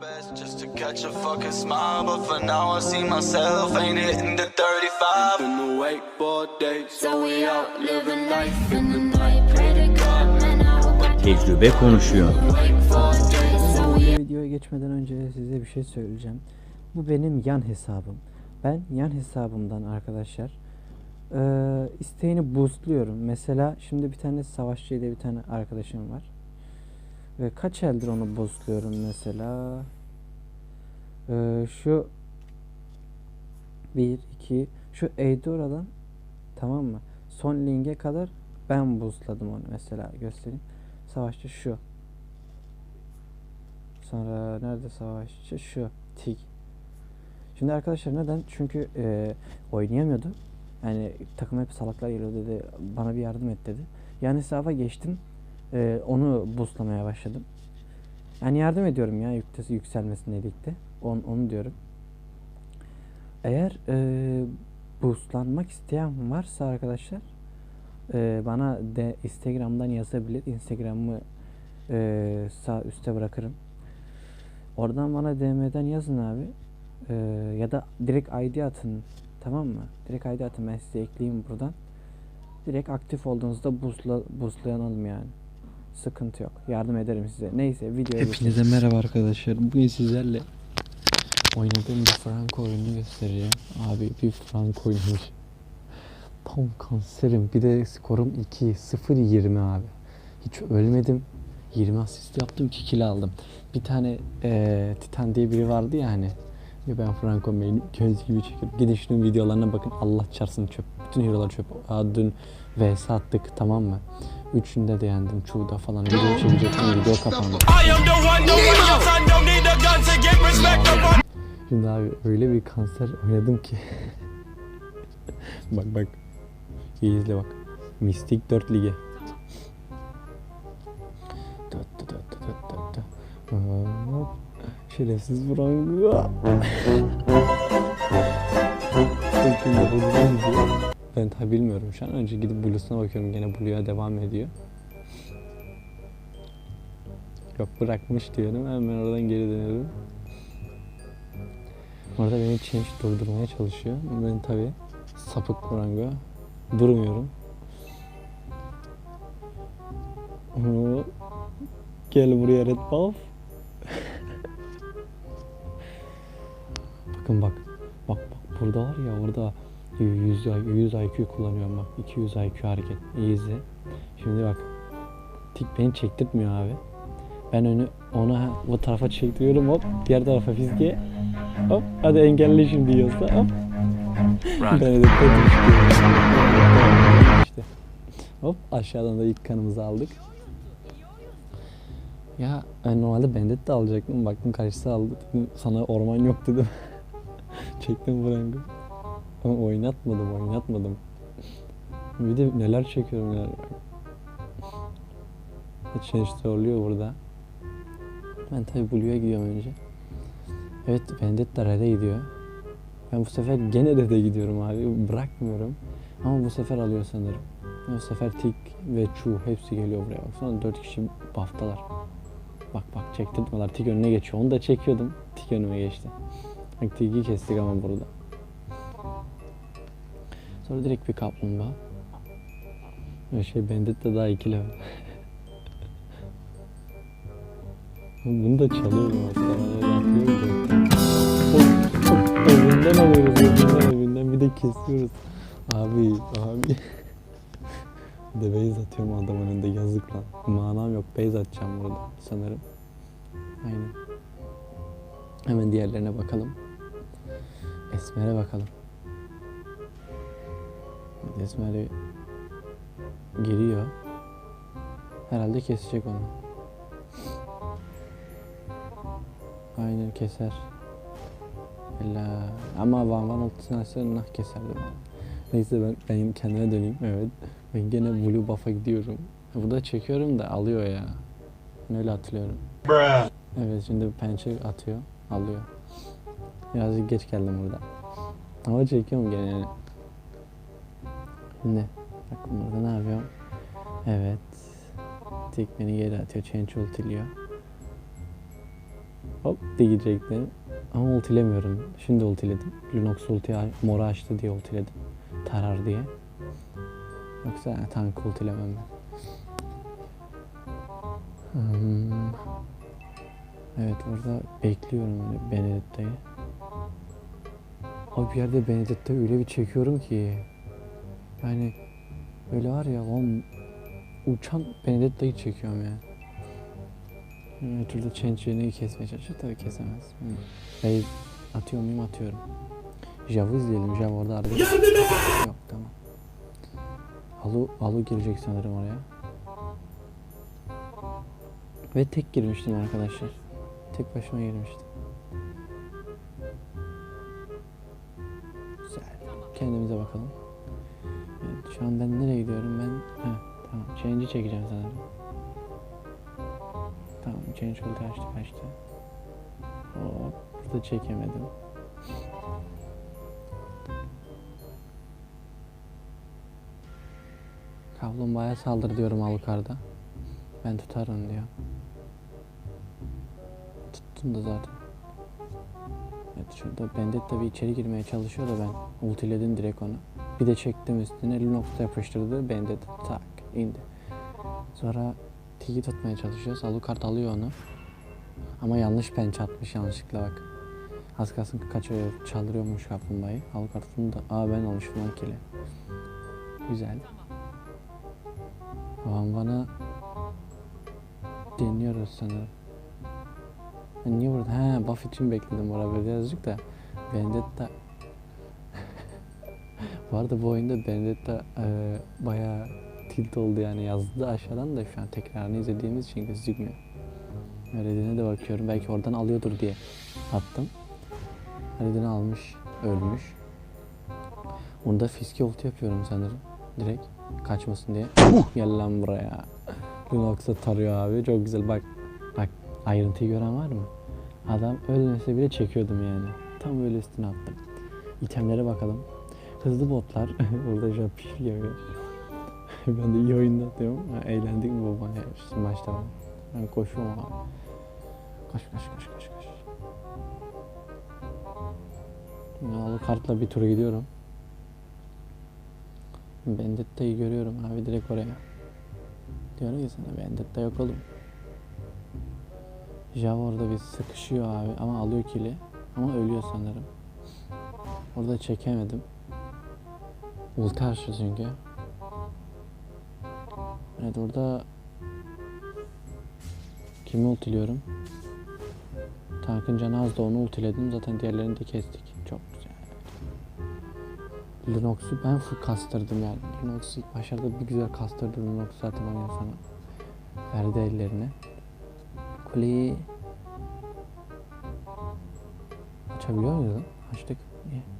best just to catch a fucking smile, but for now I see myself ain't hitting the 35. Been awake for days. So we out living life in the night. Pray to God, man, I hope I Tecrübe konuşuyor. wake for days. So we Videoya geçmeden önce size bir şey söyleyeceğim. Bu benim yan hesabım. Ben yan hesabımdan arkadaşlar eee isteğini boostluyorum. Mesela şimdi bir tane savaşçı diye bir tane arkadaşım var. Ve kaç eldir onu boostluyorum mesela. Eee, şu 1 2 şu Eidora'dan tamam mı? Son linge kadar ben boostladım onu mesela göstereyim. Savaşçı şu. Sonra nerede savaşçı? Şu. Tik. Şimdi arkadaşlar neden? Çünkü e, oynayamıyordu. Yani takım hep salaklar geliyor dedi. Bana bir yardım et dedi. Yani hesaba geçtim. E, onu boostlamaya başladım. Yani yardım ediyorum ya yüktesi yükselmesine birlikte. On, onu diyorum. Eğer e, boostlanmak isteyen varsa arkadaşlar e, bana de Instagram'dan yazabilir. Instagram'ı e, sağ üstte bırakırım. Oradan bana DM'den yazın abi. Ee, ya da direkt ID atın. Tamam mı? Direkt ID atın. Ben size ekleyeyim buradan. Direkt aktif olduğunuzda boostla, boostlayalım yani. Sıkıntı yok. Yardım ederim size. Neyse videoya Hepinize merhaba arkadaşlar. Bugün sizlerle oynadığım bir Franco oyunu göstereceğim. Abi bir Franco oynamış. Tam kanserim. Bir de skorum 2. 0-20 abi. Hiç ölmedim. 20 asist yaptım 2 kill aldım. Bir tane eee Titan diye biri vardı ya hani. Ya ben Franco Main'i göz gibi çekip gidin şunun videolarına bakın Allah çarsın çöp. Bütün hero'lar çöp. Aa, dün vs attık tamam mı? Üçünde de yendim. Çoğuda falan. Video çekecektim. Video kapandı. Şimdi abi öyle bir kanser oynadım ki. bak bak. İyi izle bak. Mystic 4 lige. Döttü döttü döttü döttü. Hop. Şerefsiz Franco. Şimdi. Ben tabi bilmiyorum şu an. Önce gidip Blue'suna bakıyorum. Gene Blue'ya devam ediyor. Yok bırakmış diyorum. Hemen oradan geri dönüyorum. Orada beni change durdurmaya çalışıyor. Ben tabi sapık Frango. Durmuyorum. Gel buraya Red Buff. Bakın bak. Bak bak burada var ya orada 100, 100 IQ kullanıyorum bak. 200 IQ hareket. İyi izle. Şimdi bak. Tik beni çektirtmiyor abi. Ben önü ona bu tarafa çektiriyorum hop. Diğer tarafa fizge. Hop hadi engelle şimdi diyorsa hop. Ben de işte. Hop aşağıdan da ilk kanımızı aldık. Ya ben normalde Bandit de alacaktım. Baktım karşısı aldı. Dedim, sana orman yok dedim. Çektim Franco. Ama oynatmadım, oynatmadım. Bir de neler çekiyorum neler. Change oluyor burada. Ben tabi Blue'ya gidiyorum önce. Evet de Red'e gidiyor. Ben bu sefer gene Red'e gidiyorum abi. Bırakmıyorum. Ama bu sefer alıyor sanırım. Bu sefer Tik ve Chu hepsi geliyor buraya. Bak sonra 4 kişi buff'talar. Bak bak çektirtmiyorlar. Tik önüne geçiyor. Onu da çekiyordum. Tik önüme geçti. Bak Tik'i kestik ama burada. Sonra direkt bir kaplumbağa. Böyle şey Bandit de daha 2 level. Bunu da çalıyorum aslında. Yapıyorum da. Evinden alıyoruz evinden evinden bir de kesiyoruz. Abi abi. De base atıyorum adam önünde yazık lan. Manam yok base atacağım burada sanırım. Aynen. Hemen diğerlerine bakalım. Esmer'e bakalım. Esmer geliyor. Herhalde kesecek onu. Aynen keser. Ella. Ama Van Van ultisini açsa nah keserdi bana. Neyse ben, ben kendime döneyim. Evet. Ben gene Blue Buff'a gidiyorum. Burada çekiyorum da alıyor ya. Öyle hatırlıyorum. Evet şimdi pençe atıyor. Alıyor. Birazcık geç geldim burada. Ama çekiyorum gene yani. Şimdi bak burada ne yapıyorum? Evet. Tek beni geri atıyor. Change ultiliyor. Hop diyecektim. Ama ultilemiyorum. Şimdi ultiledim. Lunox ulti mora açtı diye ultiledim. Tarar diye. Yoksa yani tank ultilemem ben. Hmm. Evet orada bekliyorum öyle Benedetta'yı. Abi bir yerde Benedetta'yı öyle bir çekiyorum ki. Yani böyle var ya lan uçan Benedetta'yı çekiyorum ya. Bir türlü yönünü kesmeye çalışıyor tabii kesemez. Hmm. Bey atıyor muyum atıyorum. Jav'ı izleyelim. Jav orada arada. Yok tamam. Alu, Alu girecek sanırım oraya. Ve tek girmiştim arkadaşlar. Tek başıma girmiştim. Güzel. Kendimize bakalım. Şu an ben nereye gidiyorum ben? Heh, tamam. Change'i çekeceğim sanırım. Tamam. Change ulti açtı kaçtı. Hop. Burada çekemedim. Kaplumbağaya saldır diyorum Alucard'a. Ben tutarım diyor. Tuttum da zaten. Evet şurada Bandit bir içeri girmeye çalışıyor da ben ultiledim direkt onu. Bir de çektim üstüne Lunox'ta yapıştırdı Bandit tak indi. Sonra Tiki tutmaya çalışıyoruz. Alucard alıyor onu. Ama yanlış pençe atmış yanlışlıkla bak. Az kalsın kaçıyor, çaldırıyormuş kaplumbağayı. Alucard da, aa ben almışım lan. Güzel. Van Van'a deniyoruz sanırım. Ben niye burada? Ha buff için bekledim orada birazcık da. Vendetta Bu arada bu oyunda Vendetta e, bayağı tilt oldu yani yazdı aşağıdan da şu an tekrarını izlediğimiz için gözükmüyor. Redine de bakıyorum belki oradan alıyordur diye attım. Redine almış, ölmüş. Onda fiske ulti yapıyorum sanırım. Direkt kaçmasın diye. Gel lan buraya. Lunox'a tarıyor abi. Çok güzel bak. Bak ayrıntıyı gören var mı? Adam ölmese bile çekiyordum yani. Tam böyle üstüne attım. İtemlere bakalım. Hızlı botlar. Burada şu an pişir yapıyor. ben de iyi oyunda. Ha, eğlendik mi baba? Ya, işte maçta var. Ben koşuyorum abi. Koş koş koş koş koş. Alı kartla bir tur gidiyorum. Bendetta'yı görüyorum abi direkt oraya. Diyorum ki sana Vendetta yok oğlum. Java orada bir sıkışıyor abi ama alıyor kili. Ama ölüyor sanırım. Orada çekemedim. Ulti açtı çünkü. Evet orada kimi ultiliyorum? Tankın canı az da onu ultiledim. Zaten diğerlerini de kestik. Çok güzel. Lunox'u ben full kastırdım yani. İlk başlarda bir güzel kastırdım Lunox zaten oyun sana. Verdi ellerine. Kuleyi açabiliyor muyuz lan? Açtık. İyi.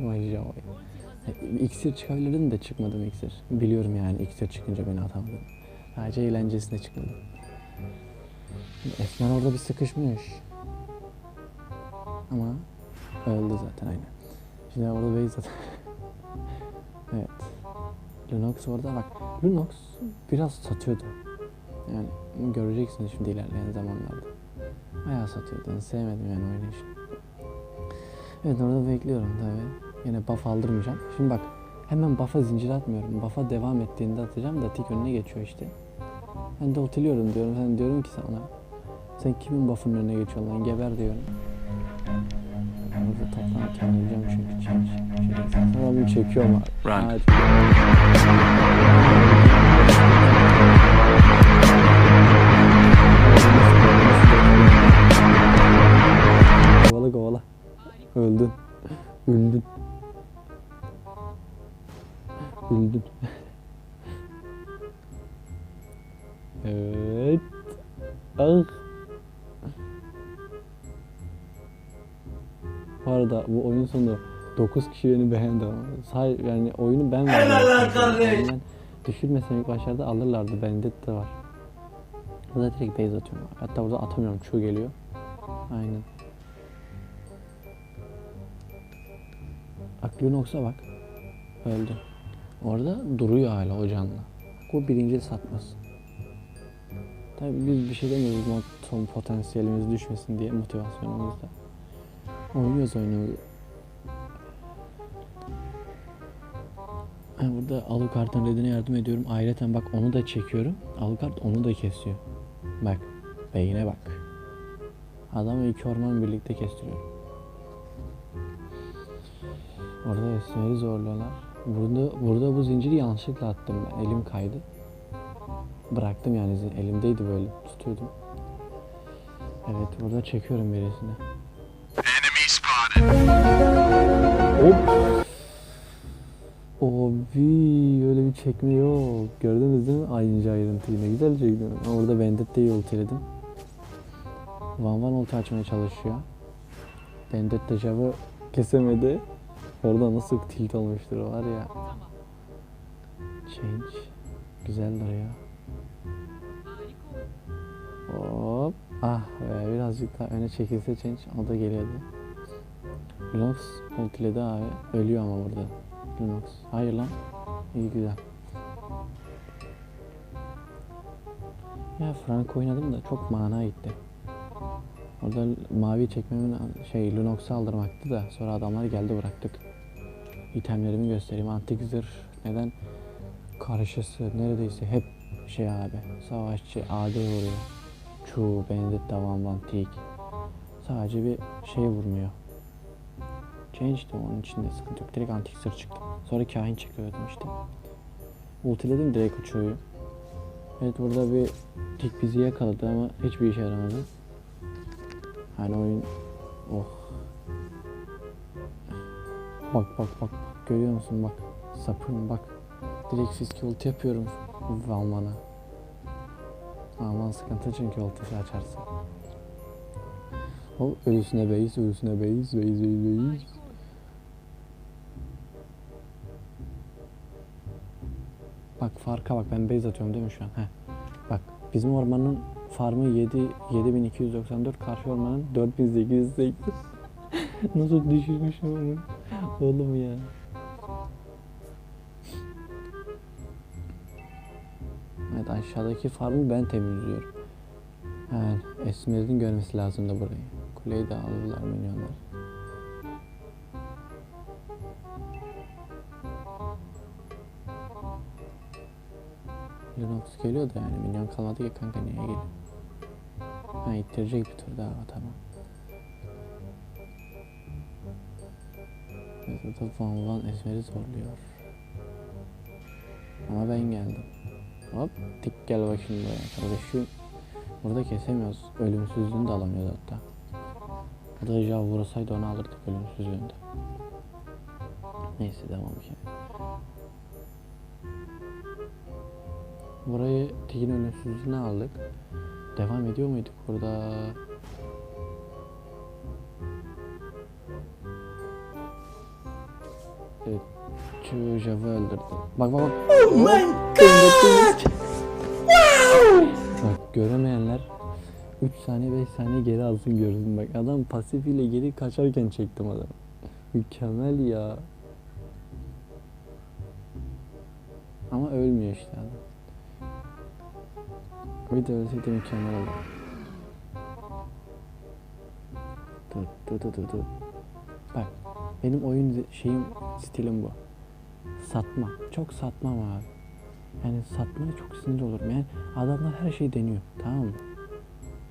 Ya vay. İksir çıkabilirdim de çıkmadım iksir. Biliyorum yani iksir çıkınca beni atamadım. Sadece eğlencesine çıkmadım. Esmer orada bir sıkışmış. Ama öldü zaten aynen. Şimdi orada base zaten. evet. Lunox orada bak. Lunox biraz satıyordu. Yani göreceksiniz şimdi ilerleyen zamanlarda. Bayağı satıyordu. Sevmedim yani oynayışını. Evet orada bekliyorum tabii. Yine buff aldırmayacağım. Şimdi bak hemen buff'a zincir atmıyorum. Buff'a devam ettiğinde atacağım da tik önüne geçiyor işte. Ben de otiliyorum diyorum. Sen diyorum ki sana sen kimin buff'ın önüne geçiyorsun lan geber diyorum. Orada toplanırken öleceğim çünkü. Şöyle sonra bunu abi. Run. Hadi. Kovala kovala. Öldün. Öldün. Öldün. evet. Ah. Bu arada bu oyun sonu 9 kişi beni beğendi ama sadece yani oyunu ben verdim. Yani ben düşürmesem ilk başlarda alırlardı. Bende de var. Burada direkt base atıyorum. Hatta burada atamıyorum. Çoğu geliyor. Aynen. Bak Lunox'a bak. Öldü. Orada duruyor hala o canlı. Bu birinci satmaz. Tabii biz bir şey demiyoruz. Son potansiyelimiz düşmesin diye motivasyonumuzda. Oynuyoruz oynuyoruz. Ha, burada Alucard'ın redine yardım ediyorum. Ayrıca bak onu da çekiyorum. Alucard onu da kesiyor. Bak. Beyine bak. Adamı iki orman birlikte kestiriyor. Orada esmeri zorluyorlar. Burada, burada bu zinciri yanlışlıkla attım. Elim kaydı. Bıraktım yani elimdeydi böyle tutuyordum. Evet burada çekiyorum birisini. Hop. Abi öyle bir çekme yok. Gördünüz değil mi? Aynı ayrıntıyı ne güzel çektim. Orada Vendetta'yı ultiledim. Van Van ulti açmaya çalışıyor. Vendetta Jav'ı kesemedi. Orada nasıl tilt olmuştur var ya. Change. Güzel duruyor. Hop. Ah be birazcık daha öne çekilse Change o da geliyordu. Lunox ultiledi abi. Ölüyor ama burada. Lunox. Hayır lan. İyi güzel. Ya Frank oynadım da çok mana gitti. Orada mavi çekmemin şey Lunox'u aldırmaktı da sonra adamlar geldi bıraktık. İtemlerimi göstereyim. Antik zırh neden karşısı neredeyse hep şey abi savaşçı AD vuruyor. Chu, Benedetta, Van Van Tik. Sadece bir şey vurmuyor. Change de onun içinde sıkıntı yok. Direkt antik zırh çıktı. Sonra kahin çekiyordum işte. Ultiledim direkt uçuyu. Evet burada bir tik bizi yakaladı ama hiçbir işe yaramadı. Hani oyun... Oh. Bak bak bak. Görüyor musun bak. Sapın bak. Direkt fiske ulti yapıyorum. Valman'a. Aman sıkıntı çünkü ultisi açarsın. Hop ölüsüne beyiz, ölüsüne beyiz, beyiz, beyiz, beyiz. Bak farka bak ben base atıyorum değil mi şu an? Heh. Bak bizim ormanın farmı 7 7294 karşı ormanın 4808. Nasıl düşürmüşüm onu? Oğlum ya. Evet aşağıdaki farmı ben temizliyorum. Evet, Esmer'in görmesi lazım da burayı. Kuleyi de aldılar milyonlar. Linux geliyor da yani milyon kalmadı ki kanka niye geliyor? Ha ittirecek bir tur daha tamam. Burada Van Esmer'i zorluyor. Ama ben geldim. Hop dik gel bakayım buraya kardeşim. Burada kesemiyoruz. Ölümsüzlüğünü de alamıyoruz hatta. Burada Jav vurasaydı onu alırdık ölümsüzlüğünde. Neyse devam ki. Burayı Tigin ölümsüzlüğüne aldık. Devam ediyor muyduk burada? Evet. Şu Jav'ı öldürdü. Bak bak bak. Oh my god! Bak göremeyenler 3 saniye 5 saniye geri alsın görsün bak. Adam pasifiyle geri kaçarken çektim adamı. Mükemmel ya. Ama ölmüyor işte adam. Bir de ölseydi mükemmel olur. Dur dur dur dur dur. Benim oyun şeyim stilim bu. Satma. Çok satmam abi. Yani satmaya çok sinir olurum. Yani adamlar her şeyi deniyor. Tamam mı?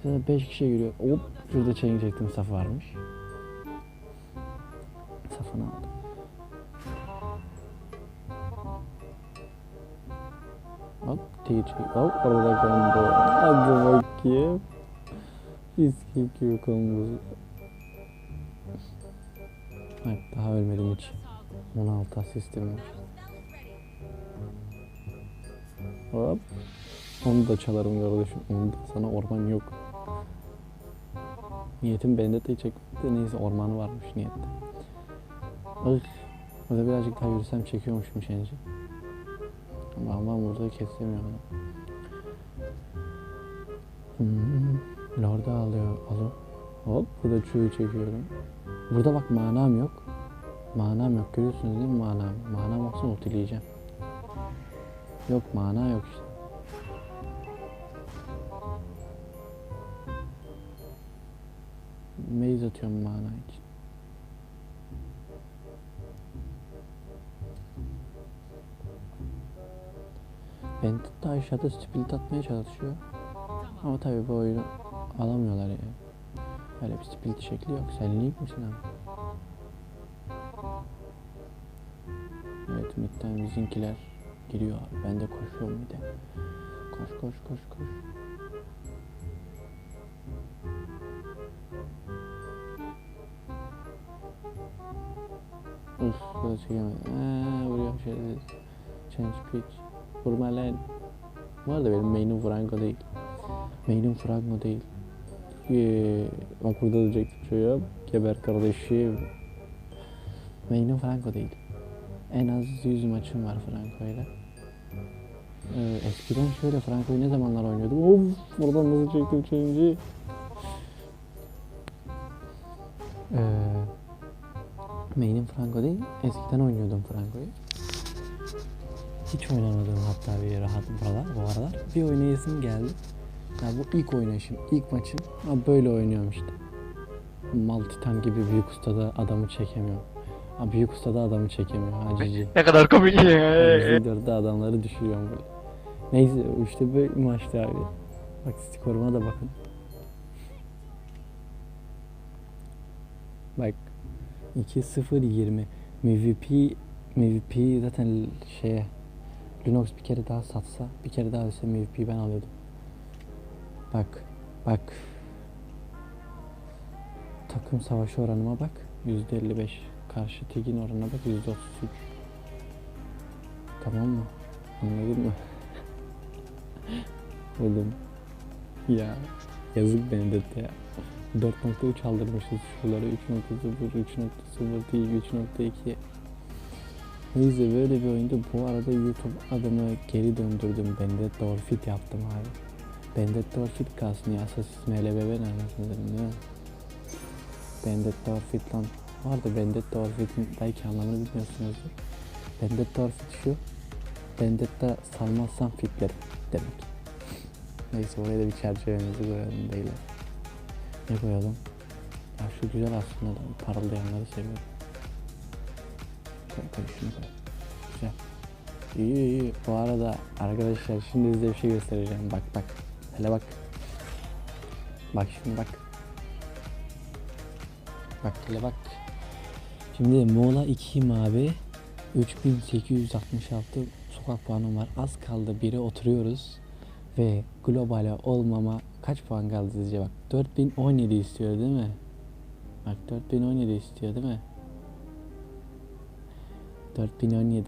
Mesela 5 kişi giriyor. Hop şurada chain çektim saf varmış. Safını aldım. Hop TC. Hop orada combo. Hadi bakayım. Q kombosu. Bak daha ölmedim hiç. 16 asistim var. Hop. Onu da çalarım kardeşim. Onu da sana orman yok. Niyetim Bendetta'yı çekmek de neyse ormanı varmış niyette. Ay. Burada birazcık daha yürüsem çekiyormuşum şeyince. Ama ama burada kesemiyorum. Hmm. Lord'a alıyor. Alo. Hop burada çuğu çekiyorum. Burada bak manam yok. Manam yok görüyorsunuz değil mi manam? Manam olsa ultileyeceğim. Yok mana yok işte. maze atıyorum mana için. Bandit de aşağıda split atmaya çalışıyor. Ama tabii bu oyunu alamıyorlar ya. Öyle bir split şekli yok. Sen link misin abi? Evet midden bizimkiler giriyor abi. Ben de koşuyorum bir de. Koş koş koş koş. Uf, böyle çekemedim. Eee, vuruyor şey dedi. Change pitch. Vurma lan. Bu arada benim main'im Franco değil. Main'im Franco değil. Bak burada diyecektim yap. Geber kardeşim. Main'im Franco değil. En az 100 maçım var Franco ile. Ee, eskiden şöyle Franco'yu ne zamanlar oynuyordum. Of buradan nasıl çektim change'i. Ee, main'im Franco değil. Eskiden oynuyordum Franco'yu. Hiç oynamadım hatta bir rahat buralar bu aralar. Bir oynayasım geldi. Ya bu ilk oynayışım, ilk maçım. Ama böyle oynuyorum işte. Mal Titan gibi büyük ustada adamı çekemiyorum. Ha, büyük ustada adamı çekemiyor. Ha cici. Ne kadar komik ya. Dörtte adamları düşürüyorum böyle. Neyse işte böyle maçtı abi. Bak skoruma da bakın. Bak 2-0-20 MVP MVP zaten şeye Lunox bir kere daha satsa bir kere daha ölse MVP ben alıyordum. Bak bak. Takım savaşı oranıma bak. %55 karşı Tigin oranına bak. %33 Tamam mı? Anladın mı? Oğlum. Ya yazık Benedetta ya. 4.3 aldırmışız şuraları 3.0 3.0 değil 3.2 Neyse böyle bir oyunda bu arada YouTube adımı geri döndürdüm. Bendetta Orfit yaptım abi Bendetta Orfit kalsın ya Assassin's MLBB nereden değil mi? Bendetta Orfit lan Bu arada Bendetta Orfit'in belki anlamını bilmiyorsunuzdur Bendetta Orfit şu Bendetta salmazsan fitlerim demek. Neyse oraya da bir çerçevemizi koyalım beyler. Ne koyalım? Ya şu güzel aslında da parıldayanları seviyorum. Koy koy şunu koy. Güzel. İyi iyi. Bu arada arkadaşlar şimdi size bir şey göstereceğim. Bak bak. Hele bak. Bak şimdi bak. Bak hele bak. Şimdi Mola 2 abi. 3866 sokak puanım var. Az kaldı 1'e oturuyoruz. Ve globale olmama kaç puan kaldı sizce bak. 4017 istiyor değil mi? Bak 4017 istiyor değil mi? 4017.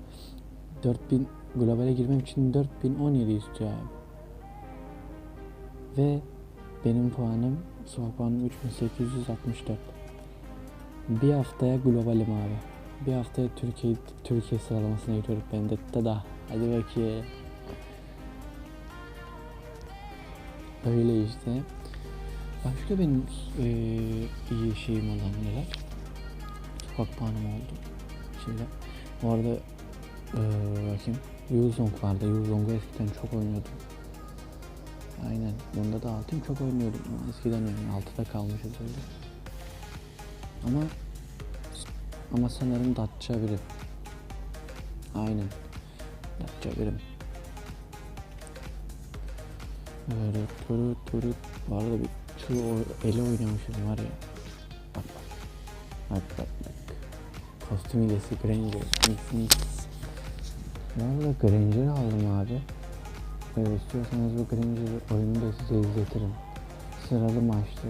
4000 globale girmem için 4017 istiyor abi. Ve benim puanım sokak puanım 3864. Bir haftaya globalim abi. Bir haftaya Türkiye Türkiye sıralamasına giriyorum ben de da. Hadi bakayım. Öyle işte. Başka benim eee, iyi şeyim olan neler? Sokak puanım oldu. Şimdi bu arada eee bakayım. Yuzong vardı. Yuzong'u eskiden çok oynuyordum. Aynen. Bunda da altın çok oynuyordum. Eskiden yani altıda kalmışız öyle. Ama ama sanırım Datça birim. Aynen. Datça birim. Böyle turut turut. Bu arada bir şu ele oynamışım var ya. Bak bak. Bak bak bak. Kostüm hilesi Granger. Mix arada Granger aldım abi. Evet, istiyorsanız bu Granger oyunu da size izletirim. Sıralı maçtı.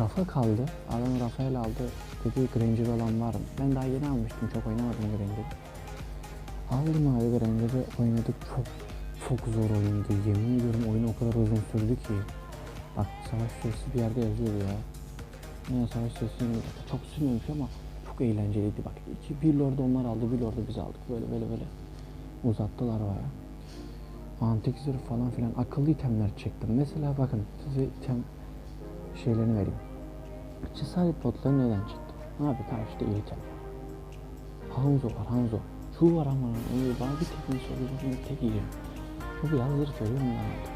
Rafa kaldı. Adam Rafael aldı. Dedi Granger olan var mı? Ben daha yeni almıştım. Çok oynamadım Granger'ı. Aldım abi Granger'ı oynadık. Çok çok zor oyundu. Yemin ediyorum oyun o kadar uzun sürdü ki. Bak savaş süresi bir yerde yazıyor ya. Yine savaş süresi çok sürmemiş ama çok eğlenceliydi. Bak iki, bir lord onlar aldı, bir lord biz aldık. Böyle böyle böyle uzattılar baya. Antik zırh falan filan akıllı itemler çektim. Mesela bakın size item şeylerini vereyim. Cesaret botları neden çıktı? Abi karşıda iyi item. Hanzo var Hanzo. Şu var ama onu bana bir teknik soracağım tek yiyeceğim. Bu biraz zırh veriyor mu artık?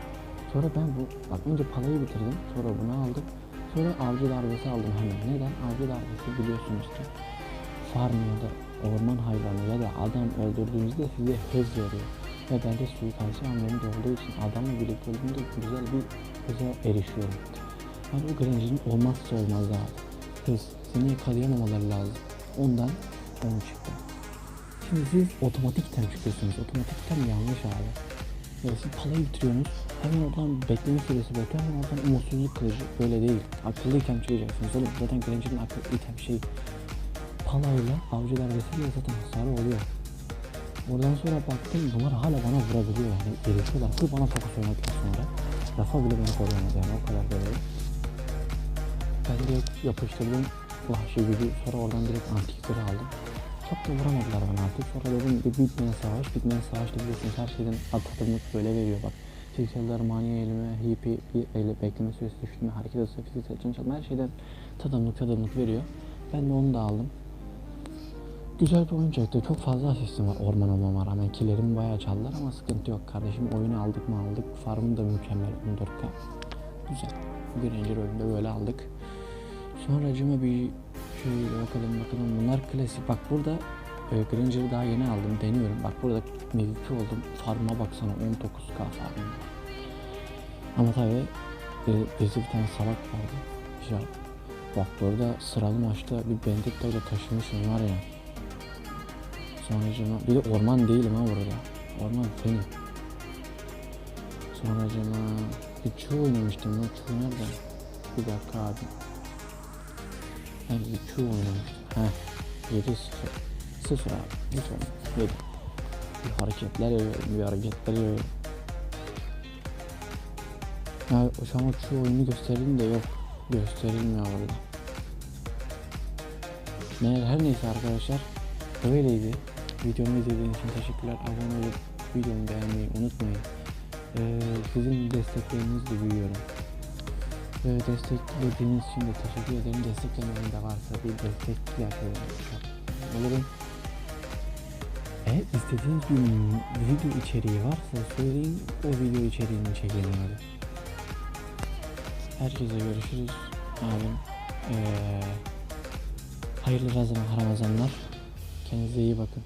Sonra ben bu bak önce palayı bitirdim. Sonra bunu aldım. sonra avcı darbesi aldım hemen. Neden? Avcı darbesi biliyorsunuz ki farm ya da orman hayvanı ya da adam öldürdüğünüzde size hız veriyor. Ve ben de suikastçı hamlemde olduğu için adamla birlikte olduğumda güzel bir hıza erişiyorum. Yani o Granger'in olmazsa olmaz lazım. Hız. Seni yakalayamamaları lazım. Ondan onu çıktı. Şimdi siz otomatikten çıkıyorsunuz. Otomatikten yanlış abi. Yani siz palayı bitiriyorsunuz. Hemen oradan bekleme süresi bitiyor. Hemen oradan umutsuzluk kılıcı. Böyle değil. Akıllıyken çıkacaksınız oğlum. Zaten Granger'in akıllı item şey palayla avcı darbesiyle zaten hasarı oluyor. Oradan sonra baktım bunlar hala bana vurabiliyor yani gelişiyorlar. Full bana fokus oynadıktan sonra. Rafa bile beni koruyamadı yani o kadar böyle. Ben direkt yapıştırdım vahşi gücü sonra oradan direkt antikleri aldım. Çok da vuramadılar bana artık. Sonra dedim bir bitmeyen savaş, bitmeyen savaş da biliyorsunuz her şeyden atadımlık böyle veriyor bak. Fiziksel maniye elime, hipi, bir ele bekleme süresi düştüğünde hareket hızı, fiziksel çalışma her şeyden tadımlık tadımlık veriyor. Ben de onu da aldım. Güzel bir oyun. Çok fazla asistim var orman olmama rağmen. Killerimi bayağı çaldılar ama sıkıntı yok kardeşim. Oyunu aldık mı aldık. Farmım da mükemmel 14k. Güzel. Granger oyunda böyle aldık. Sonracıma bir şöyle bakalım bakalım. Bunlar klasik. Bak burada e, Granger'ı daha yeni aldım. Deniyorum. Bak burada MVP oldum. Farm'a baksana 19k farmım. Ama tabi e, bizde bir tane salak vardı. Bak burada sıralı maçta bir Benedicta ile taşımışım var ya. Sonracıma bir de orman değilim ha burada. Orman benim. Sonracıma bir Q oynamıştım lan. Q nerede? Bir dakika abi. Ben bir Q oynamıştım. Heh. 7 0. 0 abi. Lütfen. 7. Bir hareketler yapıyorum. Bir hareketler yapıyorum. Ya şu an Q oyunu gösterdim de yok. Gösterilmiyor burada. Ne, her neyse arkadaşlar. Böyleydi. Videomu izlediğiniz için teşekkürler. Abone olup videomu beğenmeyi unutmayın. Ee, sizin desteklerinizle büyüyorum. Ee, desteklediğiniz için de teşekkür ederim. Desteklemeyen de varsa bir destek olurum. Eğer istediğiniz bir video içeriği varsa söyleyin. O video içeriğini çekelim hadi. Herkese görüşürüz. Abim. Ee, hayırlı Ramazan- Ramazanlar. Kendinize iyi bakın.